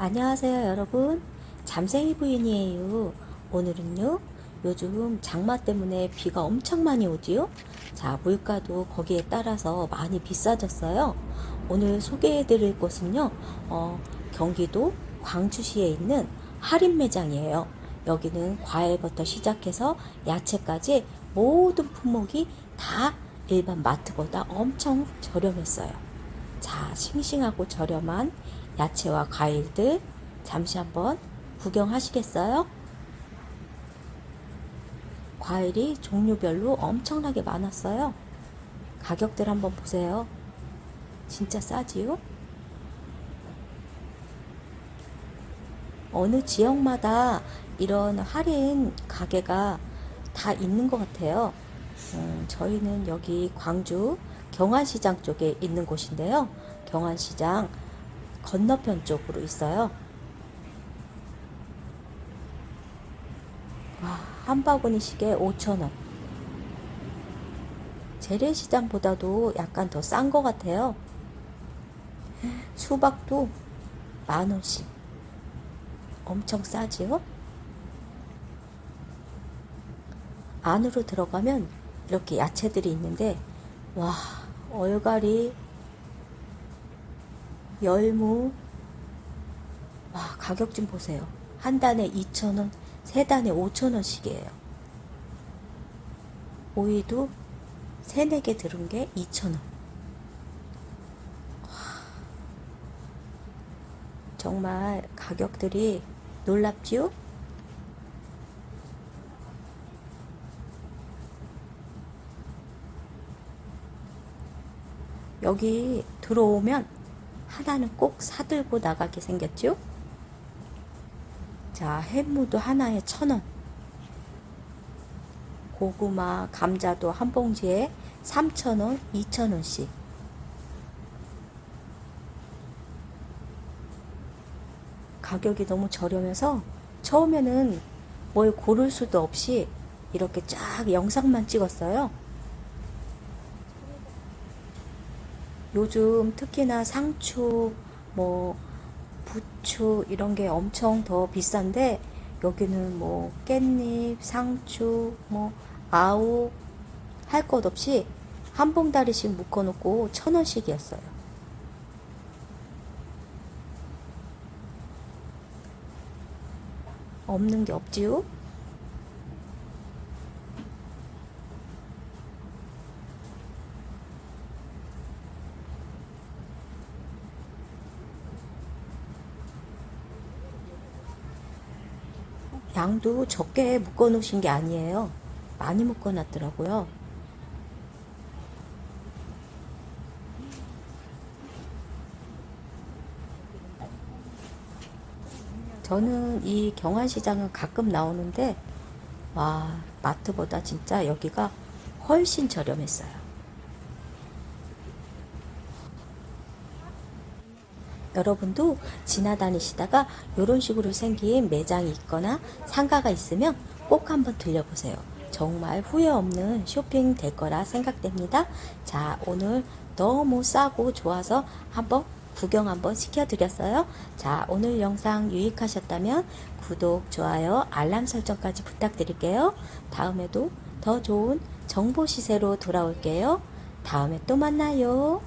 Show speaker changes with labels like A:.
A: 안녕하세요 여러분. 잠생이 부인이에요. 오늘은요 요즘 장마 때문에 비가 엄청 많이 오지요? 자 물가도 거기에 따라서 많이 비싸졌어요. 오늘 소개해 드릴 곳은요 어, 경기도 광주시에 있는 할인 매장이에요. 여기는 과일부터 시작해서 야채까지 모든 품목이 다 일반 마트보다 엄청 저렴했어요. 자, 싱싱하고 저렴한 야채와 과일들 잠시 한번 구경하시겠어요? 과일이 종류별로 엄청나게 많았어요. 가격들 한번 보세요. 진짜 싸지요? 어느 지역마다 이런 할인 가게가 다 있는 것 같아요. 음, 저희는 여기 광주 경안시장 쪽에 있는 곳인데요. 경안시장 건너편 쪽으로 있어요. 와, 한 바구니 시계 5,000원. 재래시장보다도 약간 더 싼 것 같아요. 수박도 만 원씩. 엄청 싸지요? 안으로 들어가면 이렇게 야채들이 있는데, 와, 얼갈이, 열무, 와, 가격 좀 보세요. 한 단에 2,000원, 세 단에 5,000원씩이에요. 오이도 세네 개 들은 게 2,000원. 정말 가격들이 놀랍지요? 여기 들어오면 하나는 꼭 사들고 나가게 생겼죠? 자, 햄무도 하나에 천 원. 고구마, 감자도 한 봉지에 3,000원, 2,000원씩. 가격이 너무 저렴해서 처음에는 뭘 고를 수도 없이 이렇게 쫙 영상만 찍었어요. 요즘 특히나 상추, 뭐, 부추, 이런 게 엄청 더 비싼데, 여기는 뭐, 깻잎, 상추, 뭐, 아우, 할 것 없이 한 봉다리씩 묶어놓고 천 원씩이었어요. 없는 게 없지요? 양도 적게 묶어 놓으신 게 아니에요. 많이 묶어 놨더라고요. 저는 이 경안시장은 가끔 나오는데, 와, 마트보다 진짜 여기가 훨씬 저렴했어요. 여러분도 지나다니시다가 이런 식으로 생긴 매장이 있거나 상가가 있으면 꼭 한번 들려보세요. 정말 후회 없는 쇼핑 될 거라 생각됩니다. 자, 오늘 너무 싸고 좋아서 한번 구경 한번 시켜드렸어요. 자, 오늘 영상 유익하셨다면 구독, 좋아요, 알람 설정까지 부탁드릴게요. 다음에도 더 좋은 정보 시세로 돌아올게요. 다음에 또 만나요.